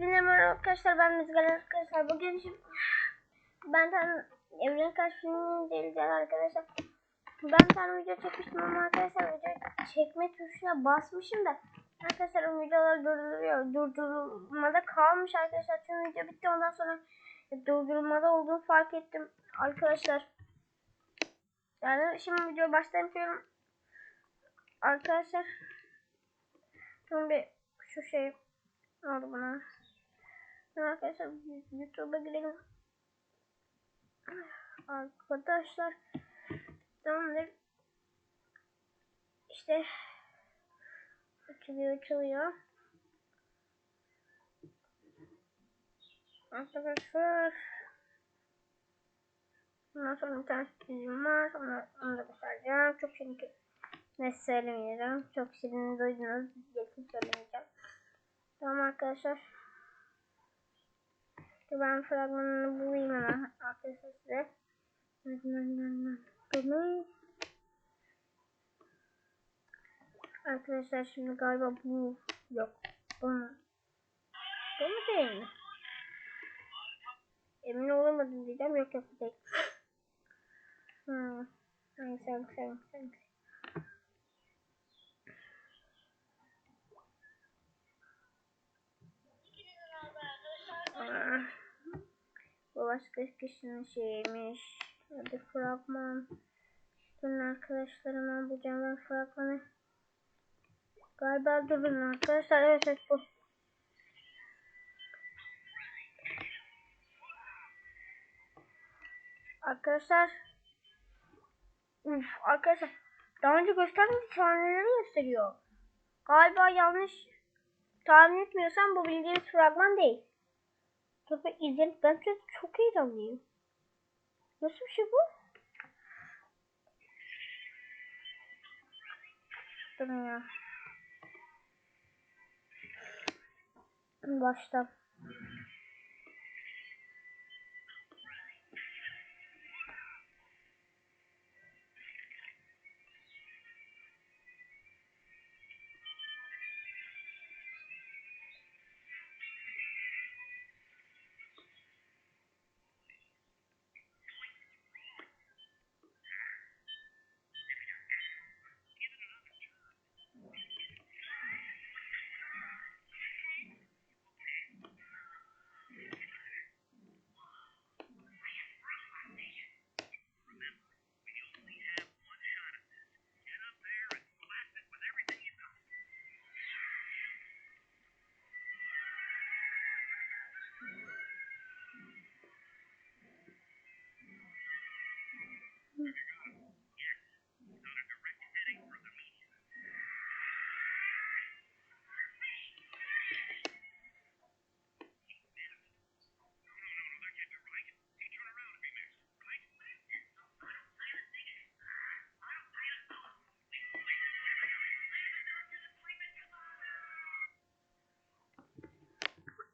Hepinize arkadaşlar ben Müzgar arkadaşlar. Bugün şimdi ben tane evren karşılığını deleceğiz arkadaşlar. Ben tane video çekmiştim ama arkadaşlar video çekme tuşuna basmışım da arkadaşlar o videolar durduruyor. Durdurulmada kalmış arkadaşlar. Çünkü video bitti. Ondan sonra durdurulmada olduğunu fark ettim arkadaşlar. Yani şimdi video baştan yapıyorum arkadaşlar şimdi şu şey oldu buna. Şimdi arkadaşlar YouTube'a girelim. Arkadaşlar tamamdır. İşte açılıyor açılıyor. Arkadaşlar Ondan sonra bir tane sürprizim var. Onu, onu da göstereceğim. Çok çünkü ne söylemeyeceğim. Çok şirin duydunuz. Geçin söylemeyeceğim. Tamam arkadaşlar. Ben fragmanını bulayım hemen arkadaşlar size. Arkadaşlar şimdi galiba bu yok. Bunu. Bu mu değil mi? Emin olamadım diyeceğim. Yok yok değil. Hmm. Hangisi hangisi hangisi hangisi. Aa, Bu başka kişinin şeymiş. Hadi fragman. Durun arkadaşlarıma bulacağım ben fragmanı. Galiba durun arkadaşlar. Evet evet bu. Arkadaşlar. Uf, arkadaşlar. Daha önce gösterdiğim sahneleri gösteriyor. Galiba yanlış tahmin etmiyorsam bu bildiğimiz fragman değil. Tabii izledim. Ben çok, çok heyecanlıyım. Nasıl bir şey bu? Durun ya. Baştan.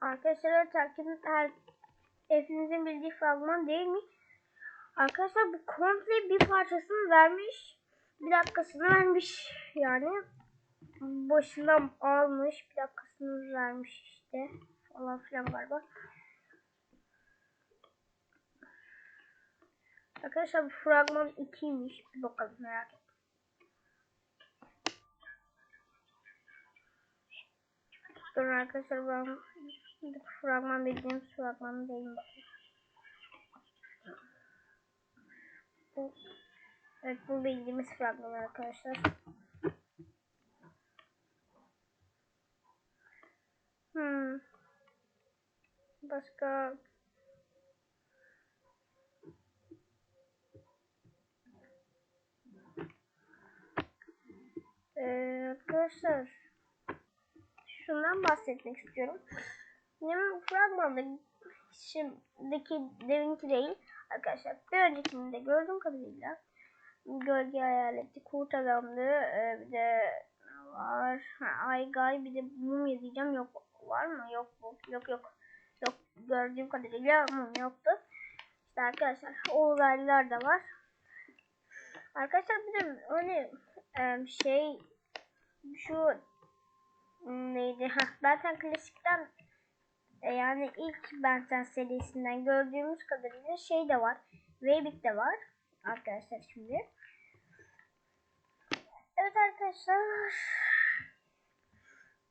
Arkadaşlar takip her hepinizin bildiği fragman değil mi? Arkadaşlar bu komple bir parçasını vermiş. Bir dakikasını vermiş yani. Başından almış. Bir dakikasını vermiş işte. Falan filan galiba. Arkadaşlar bu fragman 2'ymiş. Bir bakalım merak ettim. Dur arkadaşlar ben bu fragman bildiğim fragman değil? Bu, evet bu bildiğimiz fragman arkadaşlar. Hmm. Başka ee, arkadaşlar şundan bahsetmek istiyorum. Benim fragmanda şimdiki devinki değil arkadaşlar. Bir öncekinde gördüğüm kadarıyla gölge hayaleti, kurt adamdı. Ee, bir de var? Ha, Aygay bir de mumya diyeceğim. Yok var mı? Yok bu. Yok yok. Yok gördüğüm kadarıyla mum yoktu. İşte arkadaşlar o olaylar da var. Arkadaşlar bir de öyle şey şu neydi? Heh, zaten klasikten E, yani ilk Benten serisinden gördüğümüz kadarıyla şey de var. Weybik de var. Arkadaşlar şimdi. Evet arkadaşlar.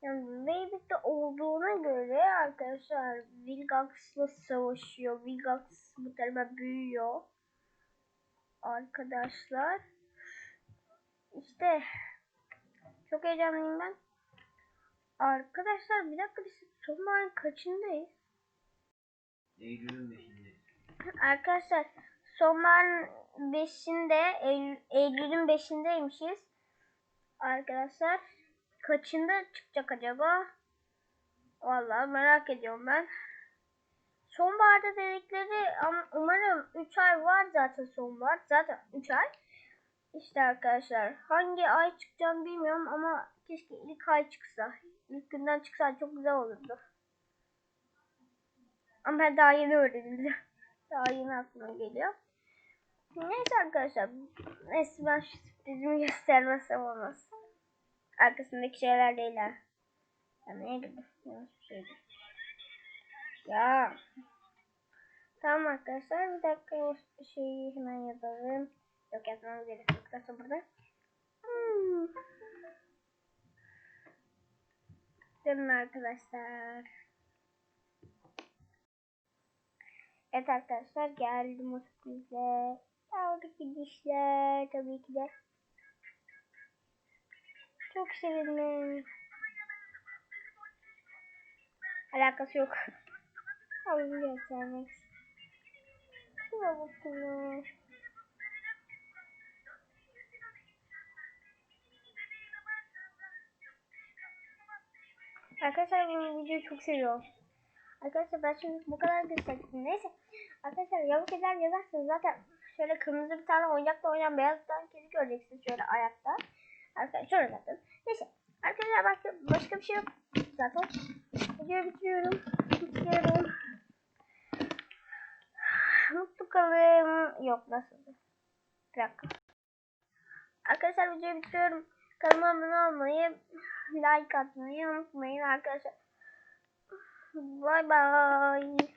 Yani Weybik'te olduğuna göre arkadaşlar Vilgax'la savaşıyor. Vilgax bu tarafa büyüyor. Arkadaşlar. İşte çok heyecanlıyım ben. Arkadaşlar bir dakika biz sonbaharın kaçındayız? Eylül'ün beşindeyiz. Arkadaşlar sonbaharın 5'inde Eylül, Eylül'ün 5'indeymişiz. Arkadaşlar kaçında çıkacak acaba? Vallahi merak ediyorum ben. Sonbaharda dedikleri umarım 3 ay var zaten sonbahar. Zaten 3 ay. İşte arkadaşlar hangi ay çıkacağını bilmiyorum ama keşke ilk ay çıksa. İlk günden çıksa çok güzel olurdu. Ama ben daha yeni öğrendim. Daha yeni aklıma geliyor. Neyse arkadaşlar. Neyse ben şu sürprizimi göstermezsem olmaz. Arkasındaki şeyler değil ha. Ya neye girdim? Yanlış bir şeydi. Ya. Tamam arkadaşlar bir dakika o şeyi hemen yazalım. Yok yazmamız gerek yok. Zaten burada. Hmm. Dönün arkadaşlar. Evet arkadaşlar geldim o. Aldık gidişler tabii ki de. Çok sevindim. Alakası yok. Havuzunu göstermek. Şuna bakın. Arkadaşlar bu videoyu çok seviyorum. Arkadaşlar ben şimdi bu kadar gösterdim. Neyse. Arkadaşlar yavuk eder yazarsınız zaten şöyle kırmızı bir tane oyuncakla oynayan beyaz bir tane kedi göreceksiniz şöyle ayakta. Arkadaşlar şöyle zaten. Neyse. Arkadaşlar başka, başka bir şey yok zaten. Videoyu bitiriyorum. Bitiriyorum. Mutlu kalın. Yok nasıl? Bir dakika. Arkadaşlar videoyu bitiriyorum. Kanalıma abone olmayı, like atmayı unutmayın arkadaşlar. Bye bye.